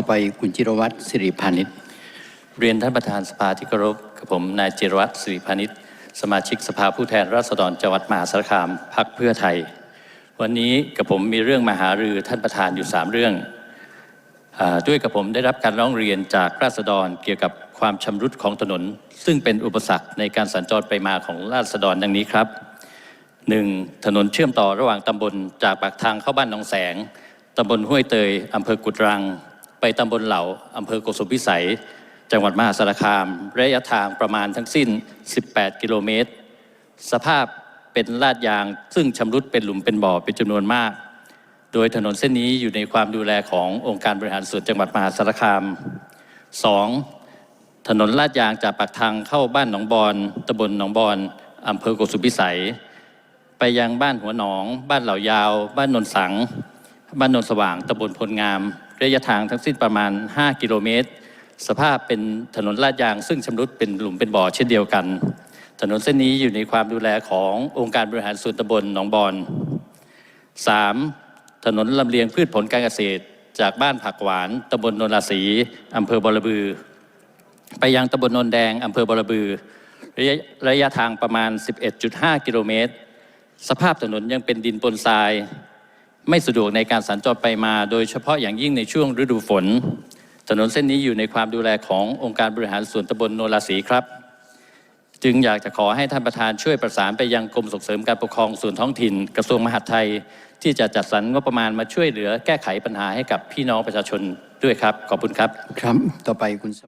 ต่อไปคุณจิรวัตรสิริพานิชเรียนท่านประธานสภาที่เคารพกับผมนายจิรวัตรสิริพานิชสมาชิกสภาผู้แทนราษฎรจังหวัดมหาสารคามพักเพื่อไทย วันนี้กับผมมีเรื่องมาหารือท่านประธานอยู่ 3 เรื่องอด้วยกับผมได้รับการร้องเรียนจากราษฎรเกี่ยวกับความชำรุดของถนน ซึ่งเป็นอุปสรรคในการสัญจรไปมาของราษฎรดังนี้ครับหนึ่งถนนเชื่อมต่อระหว่างตำบลจากปากทางเข้าบ้านหนองแสงตำบลห้วยเตยอำเภอกุดรัง ไปตำบลเหล่าอำเภอโกสุมพิสัย จังหวัดมหาสารคาม ระยะทางประมาณทั้งสิ้น 18 กิโลเมตร สภาพเป็นลาดยาง ซึ่งชำรุดเป็นหลุมเป็นบ่อเป็นจำนวนมาก โดยถนนเส้นนี้อยู่ในความดูแลขององค์การบริหารส่วนจังหวัดมหาสารคาม 2. ถนนลาดยางจากปากทางเข้าบ้านหนองบอนตำบลหนองบอนอำเภอโกสุมพิสัย ไปยังบ้านหัวหนอง บ้านเหล่ายาว บ้านนนสัง บ้านนนสว่างตำบลพลงาม ระยะทางทั้งสิ้นประมาณ 5 กิโลเมตร สภาพเป็นถนนลาดยาง ซึ่งชำรุดเป็นหลุมเป็นบ่อเช่นเดียวกัน ถนนเส้นนี้อยู่ในความดูแลขององค์การบริหารส่วนตำบลหนองบอน 3. ถนนลำเลียงพืชผลการเกษตร จากบ้านผักหวานตำบลนนราศีอำเภอบรบือ ไปยังตำบลนนแดงอำเภอบรบือ ระยะระยะทางประมาณ 11.5 กิโลเมตร สภาพถนนยังเป็นดินปนทราย ไม่สะดวกในการสัญจรไปมา โดยเฉพาะอย่างยิ่งในช่วงฤดูฝน ถนนเส้นนี้อยู่ในความดูแลขององค์การบริหารส่วนตำบลโนราศีครับ จึงอยากจะขอให้ท่านประธานช่วยประสานไปยังกรมส่งเสริมการปกครองส่วนท้องถิ่น กระทรวงมหาดไทย ที่จะจัดสรรงบประมาณมาช่วยเหลือแก้ไขปัญหาให้กับพี่น้องประชาชนด้วยครับ ขอบคุณครับ ครับ ต่อไปคุณ